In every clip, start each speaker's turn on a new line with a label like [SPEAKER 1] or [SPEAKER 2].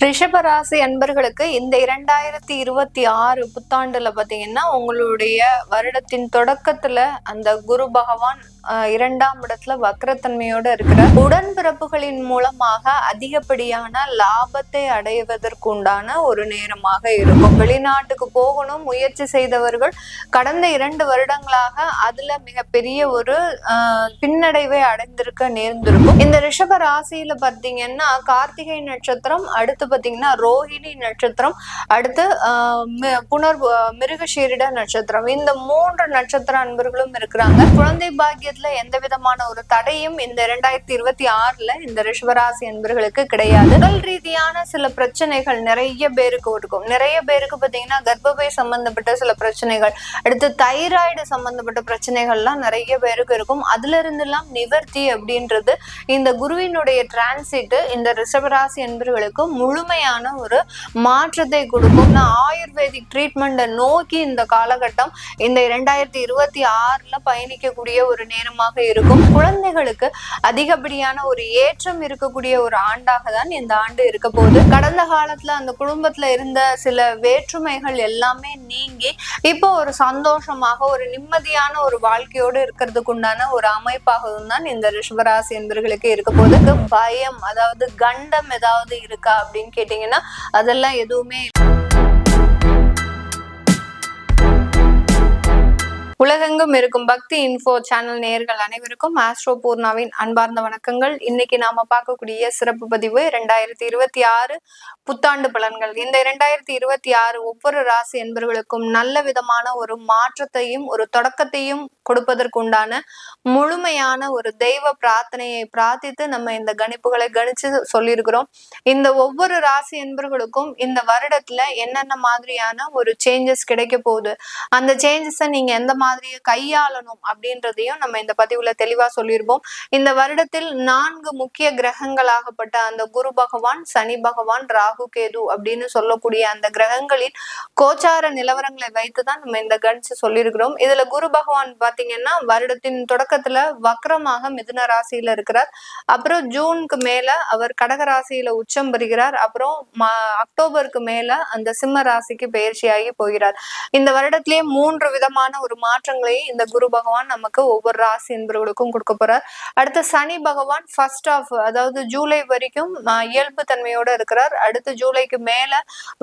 [SPEAKER 1] ரிஷபராசி அன்பர்களுக்கு இந்த இரண்டாயிரத்தி இருபத்தி ஆறு புத்தாண்டுல பாத்தீங்கன்னா உங்களுடைய வருடத்தின் தொடக்கத்துல அந்த குரு பகவான் இரண்டாம் இடத்துல வக்கரத்தன்மையோட இருக்கிற உடன்பிறப்புகளின் மூலமாக அதிகப்படியான லாபத்தை அடைவதற்குண்டான ஒரு நேரமாக இருக்கும். வெளிநாட்டுக்கு போகணும் முயற்சி செய்தவர்கள் கடந்த இரண்டு வருடங்களாக அதுல மிகப்பெரிய ஒரு ஆஹ், பின்னடைவை அடைந்திருக்க நேர்ந்திருக்கும். இந்த ரிஷப ராசியில பார்த்தீங்கன்னா கார்த்திகை நட்சத்திரம் அடுத்து பார்த்தீங்கன்னா ரோஹிணி நட்சத்திரம் அடுத்து ஆஹ், புனர் மிருகஷீரிட நட்சத்திரம். இந்த மூன்று நட்சத்திர அன்பர்களும் இருக்கிறாங்க. குழந்தை பாக்கிய பாக்கியத்துல எந்த விதமான ஒரு தடையும் இந்த இரண்டாயிரத்தி இருபத்தி ஆறுல இந்த ரிஷபராசி என்பர்களுக்கு கிடையாது. உடல் ரீதியான சில பிரச்சனைகள் நிறைய பேருக்கு இருக்கும் நிறைய பேருக்கு பாத்தீங்கன்னா கர்ப்பப்பை சம்பந்தப்பட்ட சில பிரச்சனைகள் அடுத்து தைராய்டு சம்பந்தப்பட்ட பிரச்சனைகள்லாம் நிறைய பேருக்கு இருக்கும். அதுல இருந்து எல்லாம் நிவர்த்தி அப்படின்றது இந்த குருவினுடைய டிரான்சிட் இந்த ரிஷபராசி என்பர்களுக்கு முழுமையான ஒரு மாற்றத்தை கொடுக்கும். ஆயுர்வேதிக் ட்ரீட்மெண்ட்டை நோக்கி இந்த காலகட்டம் இந்த இரண்டாயிரத்தி இருபத்தி ஆறுல பயணிக்கக்கூடிய ஒரு நேரம் நேரமாக இருக்கும். குழந்தைகளுக்கு அதிகப்படியான ஒரு ஏற்றம் இருக்கக்கூடிய ஒரு ஆண்டாக தான் இந்த ஆண்டு இருக்க போகுது. கடந்த காலத்துல அந்த குடும்பத்துல இருந்த சில வேற்றுமைகள் எல்லாமே நீங்கி இப்போ ஒரு சந்தோஷமாக ஒரு நிம்மதியான ஒரு வாழ்க்கையோடு இருக்கிறதுக்கு உண்டான ஒரு அமைப்பாகவும் தான் இந்த ரிஷபராசி என்பர்களுக்கு இருக்க போது பயம் அதாவது கண்டம் ஏதாவது இருக்கா அப்படின்னு கேட்டீங்கன்னா அதெல்லாம் எதுவுமே உலகெங்கும் இருக்கும் பக்தி இன்ஃபோ சேனல் நேயர்கள் அனைவருக்கும் ஆஸ்ட்ரோ பூர்ணாவின் அன்பார்ந்த வணக்கங்கள். இன்னைக்கு நாம பார்க்கக்கூடிய சிறப்பு பதிவு இரண்டாயிரத்தி இருபத்தி ஆறு புத்தாண்டு பலன்கள். இந்த இரண்டாயிரத்தி இருபத்தி ஆறு ஒவ்வொரு ராசி என்பவர்களுக்கும் நல்ல விதமான ஒரு மாற்றத்தையும் ஒரு தொடக்கத்தையும் கொடுப்பதற்குண்டான முழுமையான ஒரு தெய்வ பிரார்த்தனையை பிரார்த்தித்து நம்ம இந்த கணிப்புகளை கணிச்சு சொல்லியிருக்கிறோம். இந்த ஒவ்வொரு ராசி என்பவர்களுக்கும் இந்த வருடத்துல என்னென்ன மாதிரியான ஒரு சேஞ்சஸ் கிடைக்க போகுது? அந்த சேஞ்சஸை நீங்க எந்த மாதிரி கையாளணும் அப்படின்றதையும் நம்ம இந்த பதிவுல தெளிவா சொல்லியிருப்போம் இந்த வருடத்தில் நான்கு முக்கிய கிரகங்களாகப்பட்ட அந்த குரு பகவான் சனி பகவான் ராகு கேது அப்படின்னு சொல்லக்கூடிய அந்த கிரகங்களின் கோச்சார நிலவரங்களை வைத்துதான் நம்ம இந்த கணிச்சு சொல்லியிருக்கிறோம். இதுல குரு பகவான் பாத்தீங்கன்னா வருடத்தின் தொடக்கத்துல வக்ரமாக மிதுன ராசியில இருக்கிறார். அப்புறம் ஜூனுக்கு மேல அவர் கடக ராசியில உச்சம் பெறுகிறார். அப்புறம் அக்டோபருக்கு மேல அந்த சிம்ம ராசிக்கு பயிற்சியாகி போகிறார். இந்த வருடத்திலேயே மூன்று விதமான ஒரு மாற்ற மாற்றங்களை இந்த குரு பகவான் நமக்கு ஒவ்வொரு ராசி என்பவர்களுக்கும் கொடுக்க போறார். அடுத்து சனி பகவான் ஃபர்ஸ்ட் ஆஃப் அதாவது ஜூலை வரைக்கும் இயல்பு தன்மையோட இருக்கிறார். அடுத்து ஜூலைக்கு மேல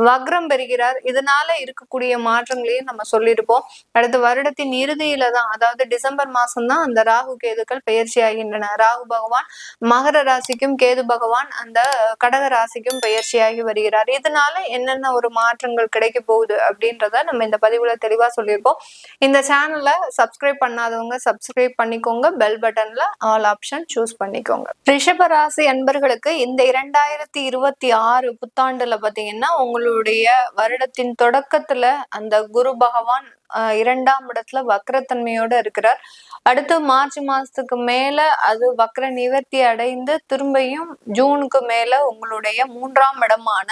[SPEAKER 1] வக்ரம் பெறுகிறார். இதனால இருக்கக்கூடிய மாற்றங்களையும் நம்ம சொல்லியிருப்போம். அடுத்து வருடத்தின் இறுதியில தான் அதாவது டிசம்பர் மாசம் தான் அந்த ராகு கேதுக்கள் பயிற்சி ஆகின்றன. ராகு பகவான் மகர ராசிக்கும் கேது பகவான் அந்த கடக ராசிக்கும் பயிற்சியாகி வருகிறார். இதனால என்னென்ன ஒரு மாற்றங்கள் கிடைக்க போகுது அப்படின்றத நம்ம இந்த பதிவுல தெளிவா சொல்லியிருப்போம். இந்த சேனல் சப்ஸ்கிரைப் பண்ணாதவங்க சப்ஸ்கிரைப் பண்ணிக்கோங்க. பெல் பட்டன்ல ஆல் ஆப்ஷன் சூஸ் பண்ணிக்கோங்க. ரிஷப ராசி அன்பர்களுக்கு இந்த இரண்டாயிரத்தி இருபத்தி ஆறு புத்தாண்டுல பாத்தீங்கன்னா உங்களுடைய வருடத்தின் தொடக்கத்துல அந்த குரு பகவான் இரண்டாம் இடத்துல வக்ரத்தன்மையோட இருக்கிறார். அடுத்து மார்ச் மாசத்துக்கு மேல அது வக்ர நிவர்த்தி அடைந்து திரும்பியும் ஜூனுக்கு மேல உங்களுடைய மூன்றாம் இடமான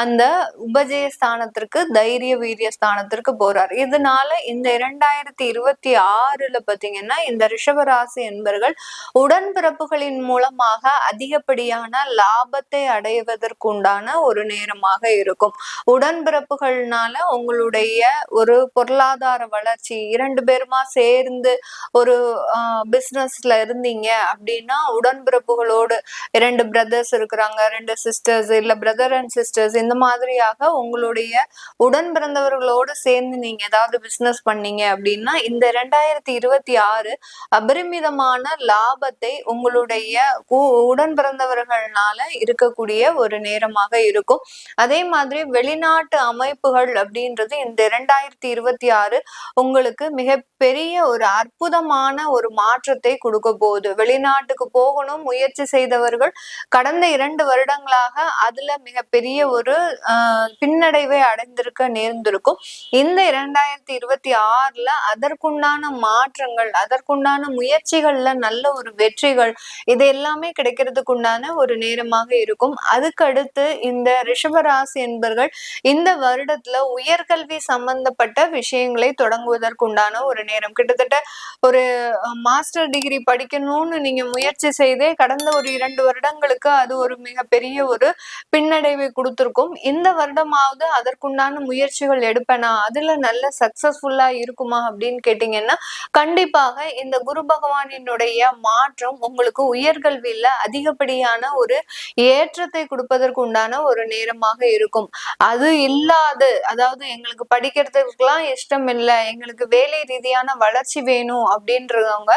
[SPEAKER 1] அந்த உபஜய ஸ்தானத்திற்கு தைரிய வீரிய ஸ்தானத்திற்கு போறார். இதனால இந்த இரண்டாயிரத்தி இருபத்தி ஆறுல பாத்தீங்கன்னா இந்த ரிஷபராசி என்பர்கள் உடன்பிறப்புகளின் மூலமாக அதிகப்படியான லாபத்தை அடைவதற்குண்டான ஒரு நேரமாக இருக்கும். உடன்பிறப்புகள்னால உங்களுடைய ஒரு பொருளாதார வளர்ச்சி இரண்டு பேருமா சேர்ந்து ஒரு பிசினஸ்ல இருந்தீங்க அப்படின்னா உடன்பிறப்புகளோடு இரண்டு பிரதர்ஸ் இருக்கிறாங்க ரெண்டு சிஸ்டர்ஸ் இல்ல பிரதர் அண்ட் சிஸ்டர்ஸ் இந்த மாதிரியாக உங்களுடைய உடன் பிறந்தவர்களோடு சேர்ந்து நீங்க ஏதாவது பிசினஸ் பண்ணீங்க அப்படின்னா இந்த ரெண்டாயிரத்தி இருபத்தி ஆறு அபரிமிதமான லாபத்தை உங்களுடைய உடன் பிறந்தவர்கள்னால இருக்கக்கூடிய ஒரு நேரமாக இருக்கும். அதே மாதிரி வெளிநாட்டு அமைப்புகள் அப்படின்றது இந்த இரண்டாயிரத்தி இருபத்தி ஆறு உங்களுக்கு மிகப்பெரிய ஒரு அற்புதமான ஒரு மாற்றத்தை கொடுக்க போகுது. வெளிநாட்டுக்கு போகணும் முயற்சி செய்தவர்கள் கடந்த இரண்டு வருடங்களாக அதுல மிகப்பெரிய ஒரு பின்னடைவை அடைந்திருக்க நேர்ந்திருக்கும். இந்த இரண்டாயிரத்தி இருபத்தி ஆறுல அதற்குண்டான மாற்றங்கள் அதற்குண்டான முயற்சிகள்ல நல்ல ஒரு வெற்றிகள் இது எல்லாமே கிடைக்கிறதுக்கு உண்டான ஒரு நேரமாக இருக்கும். அதுக்கடுத்து இந்த ரிஷபராசி என்பர்கள் இந்த வருடத்துல உயர்கல்வி சம்பந்தப்பட்ட விஷயங்கள் விஷயங்களை தொடங்குவதற்குண்டான ஒரு நேரம். கிட்டத்தட்ட ஒரு மாஸ்டர் டிகிரி படிக்கணும்னு நீங்க முயற்சி செய்தே கடந்த ஒரு இரண்டு வருடங்களுக்கு அது ஒரு மிகப்பெரிய ஒரு பின்னடைவை கொடுத்திருக்கும். இந்த வருடமாவது அதற்குண்டான முயற்சிகள் எடுப்பேனா? அதுல நல்ல சக்சஸ்ஃபுல்லா இருக்குமா அப்படின்னு கேட்டீங்கன்னா கண்டிப்பாக இந்த குரு பகவானினுடைய மாற்றம் உங்களுக்கு உயர்கல்வியில அதிகப்படியான ஒரு ஏற்றத்தை கொடுப்பதற்கு உண்டான ஒரு நேரமாக இருக்கும். அது இல்லாது அதாவது எங்களுக்கு படிக்கிறதுக்கெல்லாம் இஷ்டம் இல்லை எங்களுக்கு வேலை ரீதியான வளர்ச்சி வேணும் அப்படின்றவங்க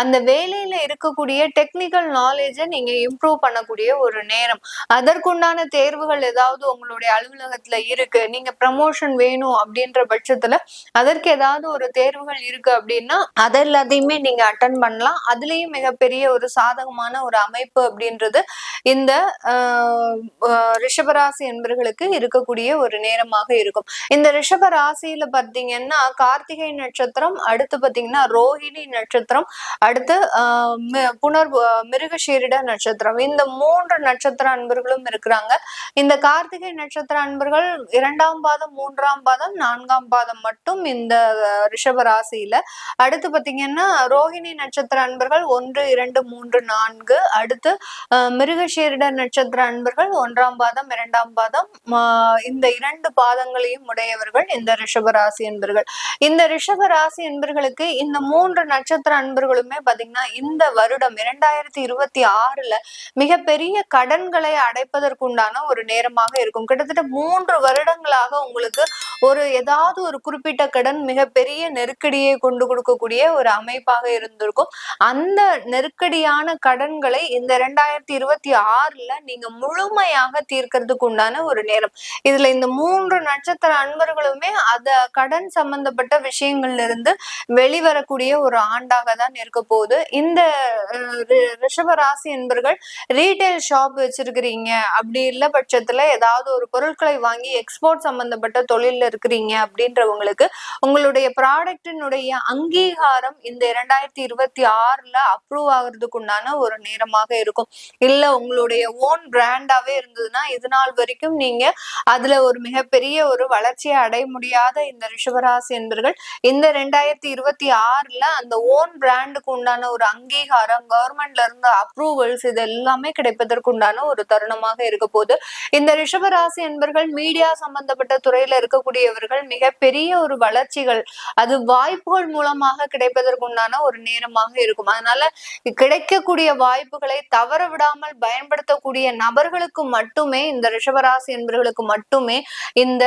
[SPEAKER 1] அந்த வேலையில இருக்கக்கூடிய டெக்னிக்கல் நாலேஜை நீங்க இம்ப்ரூவ் பண்ணக்கூடிய ஒரு நேரம். அதற்குண்டான தேர்வுகள் ஏதாவது உங்களுடைய அலுவலகத்துல இருக்கு நீங்க ப்ரமோஷன் வேணும் அப்படின்ற பட்சத்துல அதற்கு ஏதாவது ஒரு தேர்வுகள் இருக்கு அப்படின்னா அதை எல்லாத்தையுமே நீங்க அட்டன் பண்ணலாம். அதுலயும் மிகப்பெரிய ஒரு சாதகமான ஒரு அமைப்பு அப்படின்றது இந்த ரிஷபராசி என்பர்களுக்கு இருக்கக்கூடிய ஒரு நேரமாக இருக்கும். இந்த ரிஷப ராசியில பார்த்தீங்கன்னா கார்த்திகை நட்சத்திரம் அடுத்து பார்த்தீங்கன்னா ரோஹிணி நட்சத்திரம் அடுத்து புனர் மிருகஷீரிட நட்சத்திரம். இந்த மூன்று நட்சத்திர அன்பர்களும் இருக்கிறாங்க. இந்த கார்த்திகை நட்சத்திர அன்பர்கள் இரண்டாம் பாதம் மூன்றாம் பாதம் நான்காம் பாதம் மட்டும் இந்த ரிஷப ராசியில. அடுத்து பாத்தீங்கன்னா ரோஹிணி நட்சத்திர அன்பர்கள் ஒன்று இரண்டு மூன்று நான்கு. அடுத்து மிருகஷீரிட நட்சத்திர அன்பர்கள் ஒன்றாம் பாதம் இரண்டாம் பாதம். இந்த இரண்டு பாதங்களையும் உடையவர்கள் இந்த ரிஷபராசி என்பர்கள் இந்த ரிஷபராசி என்பர்களுக்கு இந்த மூன்று நட்சத்திர அன்பர்களுமே பாத்தீங்கன்னா இந்த வருடம் இரண்டாயிரத்தி இருபத்தி ஆறுல மிகப்பெரிய கடன்களை அடைப்பதற்குண்டான ஒரு நேரமாக இருக்கும். கிட்டத்தட்ட மூன்று வருடங்களாக உங்களுக்கு ஒரு ஏதாவது ஒரு குறிப்பிட்ட கடன் மிகப்பெரிய நெருக்கடியை கொண்டு கொடுக்கக்கூடிய ஒரு அமைப்பாக இருந்திருக்கும். அந்த நெருக்கடியான கடன்களை இந்த இரண்டாயிரத்தி இருபத்தி ஆறுல நீங்க முழுமையாக தீர்க்கிறதுக்கு உண்டான ஒரு நேரம். இதுல இந்த மூன்று நட்சத்திர அன்பர்களுமே அத கடன் சம்பந்தப்பட்ட விஷயங்கள்ல இருந்து வெளிவரக்கூடிய ஒரு ஆண்டாக தான் இருக்க போகுது. இந்த ரிஷபராசி என்பர்கள் ரீட்டைல் ஷாப் வச்சிருக்கிறீங்க. அப்படி இல்ல பட்சத்துல ஏதாவது ஒரு பொருட்களை வாங்கி எக்ஸ்போர்ட் சம்பந்தப்பட்ட தொழில இருக்கிறீங்க அப்படின்றவங்களுக்கு உங்களுடைய ப்ராடக்டினுடைய அங்கீகாரம் இந்த இரண்டாயிரத்தி இருபத்தி ஆறுல அப்ரூவ் ஆகுறதுக்கு உண்டான ஒரு நேரமாக இருக்கும். இல்ல உங்களுடைய ஓன் பிராண்டாவே இருந்ததுன்னா இது நாள் வரைக்கும் நீங்க அதுல ஒரு மிகப்பெரிய ஒரு வளர்ச்சியை அடைய முடியாத இந்த ரிஷபராசி என்பர்கள் இந்த ரெண்டாயிரத்தி இருபத்தி ஆறுல அந்த ஓன் பிராண்டுக்கு உண்டான ஒரு அங்கீகாரம் கவர்மெண்ட்ல இருந்து அப்ரூவல்ஸ் இது எல்லாமே கிடைப்பதற்கு உண்டான ஒரு தருணமாக இருக்க போது இந்த ரிஷபராசி என்பர்கள் மீடியா சம்பந்தப்பட்ட துறையில இருக்கக்கூடியவர்கள் மிகப்பெரிய ஒரு வளர்ச்சிகள் அது வாய்ப்புகள் மூலமாக கிடைப்பதற்கு உண்டான ஒரு நேரமாக இருக்கும். அதனால கிடைக்கக்கூடிய வாய்ப்புகளை தவற விடாமல் பயன்படுத்தக்கூடிய நபர்களுக்கு மட்டுமே இந்த ரிஷபராசி என்பவர்களுக்கு மட்டுமே இந்த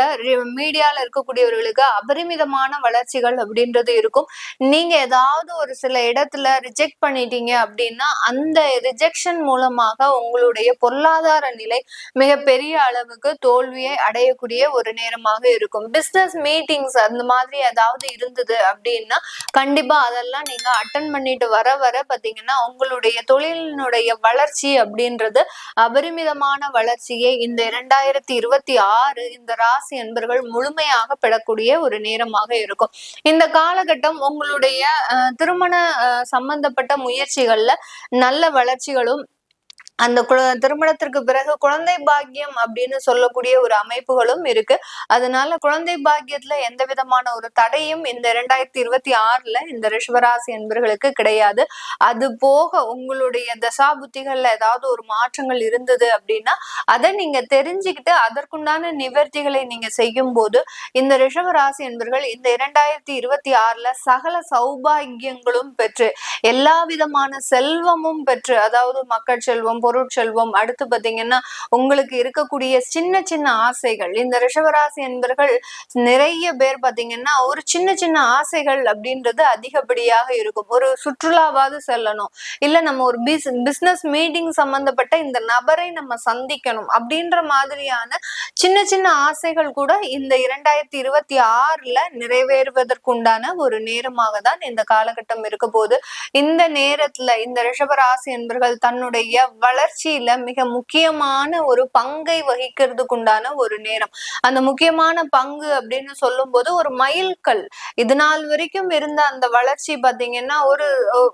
[SPEAKER 1] மீடியால இருக்கக்கூடியவர்களுக்கு அபரிமிதமான வளர்ச்சிகள் அப்படின்றது இருக்கும். நீங்க ஏதாவது ஒரு சில இடத்துல ரிஜெக்ட் பண்ணிட்டீங்க அப்படின்னா அந்த ரிஜெக்ஷன் மூலமாக உங்களுடைய பொருளாதார நிலை மிகப்பெரிய அளவுக்கு தோல்வியை அடையக்கூடிய ஒரு நேரமாக இருக்கும். பிசினஸ் மீட்டிங்ஸ் அந்த மாதிரி ஏதாவது இருந்தது அப்படின்னா கண்டிப்பா அதெல்லாம் நீங்க அட்டன் பண்ணிட்டு வர வர பாத்தீங்கன்னா உங்களுடைய தொழிலினுடைய வளர்ச்சி அப்படின்றது அபரிமிதமான வளர்ச்சியை இந்த இரண்டாயிரத்தி இருபத்தி ஆறு இந்த ராசி என்பர்கள் முழுமையாக பெறக்கூடிய ஒரு நேரம் நேரமாக இருக்கும். இந்த காலகட்டம் உங்களுடைய திருமண சம்பந்தப்பட்ட முயற்சிகள்ல நல்ல வளர்ச்சிகளும் அந்த திருமணத்திற்கு பிறகு குழந்தை பாக்கியம் அப்படின்னு சொல்லக்கூடிய ஒரு அமைப்புகளும் இருக்கு. அதனால குழந்தை பாக்கியத்துல எந்த விதமான ஒரு தடையும் இந்த இரண்டாயிரத்தி இருபத்தி ஆறுல இந்த ரிஷவராசி என்பர்களுக்கு கிடையாது. அது போக உங்களுடைய தசா புத்திகள்ல ஏதாவது ஒரு மாற்றங்கள் இருந்தது அப்படின்னா அதை நீங்க தெரிஞ்சுக்கிட்டு அதற்குண்டான நிவர்த்திகளை நீங்க செய்யும் போது இந்த ரிஷவராசி என்பர்கள் இந்த இரண்டாயிரத்தி இருபத்தி ஆறுல சகல சௌபாகியங்களும் பெற்று எல்லா விதமான செல்வமும் பெற்று அதாவது மக்கள் செல்வம் பொருட்செல்வம். அடுத்து பாத்தீங்கன்னா உங்களுக்கு இருக்கக்கூடிய சின்ன சின்ன ஆசைகள். இந்த ரிஷவராசி என்பர்கள் நிறைய பேர் பார்த்தீங்கன்னா ஒரு சின்ன சின்ன ஆசைகள் அப்படின்றது அதிகப்படியாக இருக்கும். ஒரு சுற்றுலாவாவது செல்லணும். இல்ல நம்ம ஒரு பிஸ் பிசினஸ் மீட்டிங் சம்பந்தப்பட்ட இந்த நபரை நம்ம சந்திக்கணும் அப்படின்ற மாதிரியான சின்ன சின்ன ஆசைகள் கூட இந்த இரண்டாயிரத்தி இருபத்தி ஆறுல நிறைவேறுவதற்குண்டான ஒரு நேரமாக தான் இந்த காலகட்டம் இருக்க போது இந்த நேரத்துல இந்த ரிஷபராசி என்பர்கள் தன்னுடைய வள வளர்ச்சியில மிக முக்கியமான ஒரு பங்கை வகிக்கிறதுக்கு உண்டான ஒரு நேரம். அந்த முக்கியமான பங்கு அப்படின்னு சொல்லும் போது ஒரு மைல்கல். இது நாள் வரைக்கும் இருந்த அந்த வளர்ச்சி பாத்தீங்கன்னா ஒரு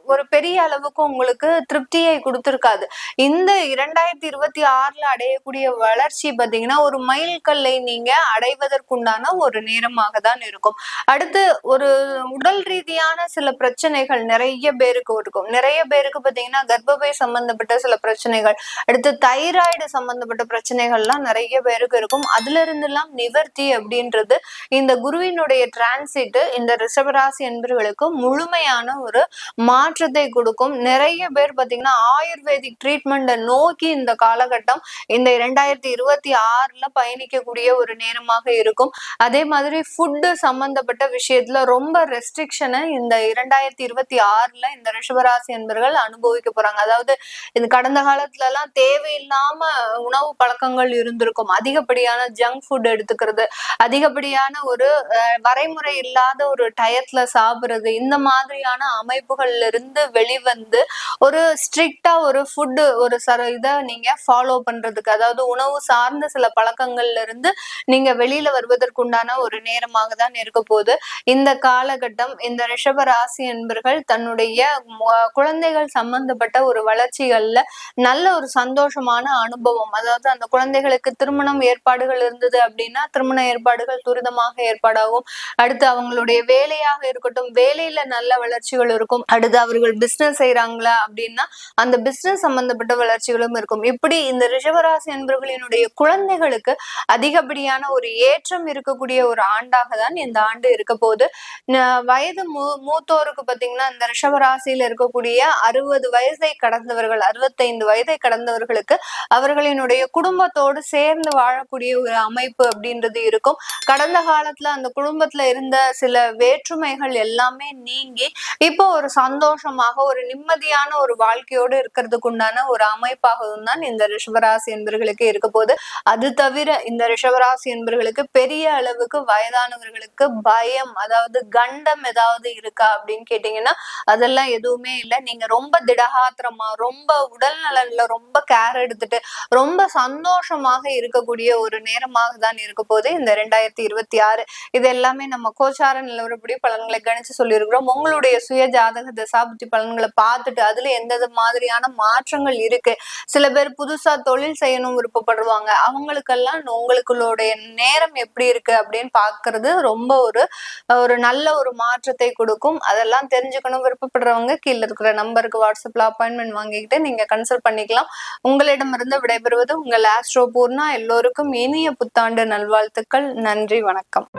[SPEAKER 1] ஒரு பெரிய அளவுக்கு உங்களுக்கு திருப்தியை கொடுத்திருக்காது. இந்த இரண்டாயிரத்தி இருபத்தி ஆறுல அடையக்கூடிய வளர்ச்சி பாத்தீங்கன்னா ஒரு மைல்கல்லை நீங்க அடைவதற்குண்டான ஒரு நேரமாக தான் இருக்கும். அடுத்து ஒரு உடல் ரீதியான சில பிரச்சனைகள் நிறைய பேருக்கு இருக்கும். நிறைய பேருக்கு பாத்தீங்கன்னா கர்ப்பப்பை சம்பந்தப்பட்ட சில பிரச்சனை பிரச்சனைகள். அடுத்து தைராய்டு சம்பந்தப்பட்ட பிரச்சனைகள்லாம் நிறைய பேருக்கு இருக்கும். அதுல இருந்தெல்லாம் நிவர்த்தி அப்படின்றது இந்த குருவினுடைய டிரான்சிட் இந்த ரிஷபராசி என்பவர்களுக்கு முழுமையான ஒரு மாற்றத்தை கொடுக்கும். நிறைய பேர் பாத்தீங்கன்னா ஆயுர்வேதிக் ட்ரீட்மெண்ட்டை நோக்கி இந்த காலகட்டம் இந்த இரண்டாயிரத்தி இருபத்தி ஆறுல பயணிக்கக்கூடிய ஒரு நேரமாக இருக்கும். அதே மாதிரி ஃபுட்டு சம்பந்தப்பட்ட விஷயத்துல ரொம்ப ரெஸ்ட்ரிக்ஷனை இந்த இரண்டாயிரத்தி இருபத்தி ஆறுல இந்த ரிஷபராசி என்பர்கள் அனுபவிக்க போறாங்க. அதாவது இந்த கடந்த காலத்துல எல்லாம் தேவையில்லாம உணவு பழக்கங்கள் இருந்திருக்கும். அதிகப்படியான ஜங்க் ஃபுட் எடுத்துக்கிறது அதிகப்படியான ஒரு வரைமுறை இல்லாத ஒரு டயத்துல சாப்பிடுறது இந்த மாதிரியான அமைப்புகள்ல இருந்து வெளிவந்து ஒரு ஸ்ட்ரிக்டா ஒரு ஃபுட்டு ஒரு சர இதை நீங்க ஃபாலோ பண்றதுக்கு அதாவது உணவு சார்ந்த சில பழக்கங்கள்ல இருந்து நீங்க வெளியில வருவதற்குண்டான ஒரு நேரமாக தான் இருக்க போகுது இந்த காலகட்டம் இந்த ரிஷபராசி என்பர்கள் தன்னுடைய குழந்தைகள் சம்பந்தப்பட்ட ஒரு வளர்ச்சிகள்ல நல்ல ஒரு சந்தோஷமான அனுபவம். அதாவது அந்த குழந்தைகளுக்கு திருமணம் ஏற்பாடுகள் இருந்தது அப்படின்னா திருமண ஏற்பாடுகள் துரிதமாக ஏற்பாடாகும். அடுத்து அவங்களுடைய வேலையாக இருக்கட்டும் வேலையில நல்ல வளர்ச்சிகள் இருக்கும். அடுத்து அவர்கள் பிசினஸ் செய்யறாங்களா அப்படின்னா அந்த பிசினஸ் சம்பந்தப்பட்ட வளர்ச்சிகளும் இருக்கும். இப்படி இந்த ரிஷபராசி என்பவர்களினுடைய குழந்தைகளுக்கு அதிகப்படியான ஒரு ஏற்றம் இருக்கக்கூடிய ஒரு ஆண்டாக தான் இந்த ஆண்டு இருக்க போது வயது மூ மூத்தோருக்கு பாத்தீங்கன்னா இந்த ரிஷபராசியில இருக்கக்கூடிய அறுபது வயதை கடந்தவர்கள் அறுபத்தைந்து வயசு வயதை கடந்தவர்களுக்கு அவர்களினுடைய குடும்பத்தோடு சேர்ந்து வாழக்கூடிய ஒரு அமைப்பு அப்படின்றது இருக்கும். கடந்த காலத்துல அந்த குடும்பத்துல இருந்த சில வேற்றுமைகள் எல்லாமே நீங்கி இப்போ ஒரு சந்தோஷமாக ஒரு நிம்மதியான ஒரு வாழ்க்கையோடு இருக்கிறதுக்கு உண்டான ஒரு அமைப்பாகவும் தான் இந்த ரிஷபராசி என்பர்களுக்கு இருக்க போது அது தவிர இந்த ரிஷபராசி என்பர்களுக்கு பெரிய அளவுக்கு வயதானவர்களுக்கு பயம் அதாவது கண்டம் ஏதாவது இருக்கா அப்படின்னு கேட்டீங்கன்னா அதெல்லாம் எதுவுமே இல்லை. நீங்க ரொம்ப திடகாத்திரமா ரொம்ப உடல் நலன்ல ரொம்ப கேர் எடுத்துட்டு ரொம்ப சந்தோஷமாக இருக்கக்கூடிய ஒரு நேரமாக தான் இருக்க போது இந்த ரெண்டாயிரத்தி இருபத்தி ஆறு இது எல்லாமே நம்ம கோச்சார நிலவரப்படி பலன்களை கணிச்சு சொல்லியிருக்கிறோம். உங்களுடைய சுய ஜாதக தசாபுத்தி பலன்களை பார்த்துட்டு அதுல எந்த மாதிரியான மாற்றங்கள் இருக்கு? சில பேர் புதுசா தொழில் செய்யணும் விருப்பப்படுவாங்க. அவங்களுக்கெல்லாம் உங்களுக்குடைய நேரம் எப்படி இருக்கு அப்படின்னு பாக்குறது ரொம்ப ஒரு ஒரு நல்ல ஒரு மாற்றத்தை கொடுக்கும். அதெல்லாம் தெரிஞ்சுக்கணும். விருப்பப்படுறவங்க கீழே இருக்கிற நம்பருக்கு வாட்ஸ்அப்ல அப்பாயின்மெண்ட் வாங்கிக்கிட்டு நீங்க கன்சல்ட் பண்ணிக்கலாம். உங்களிடமிருந்து விடைபெறுவது உங்கள் ஆஸ்ட்ரோ பூர்ணா. எல்லோருக்கும் இனிய புத்தாண்டு நல்வாழ்த்துக்கள். நன்றி வணக்கம்.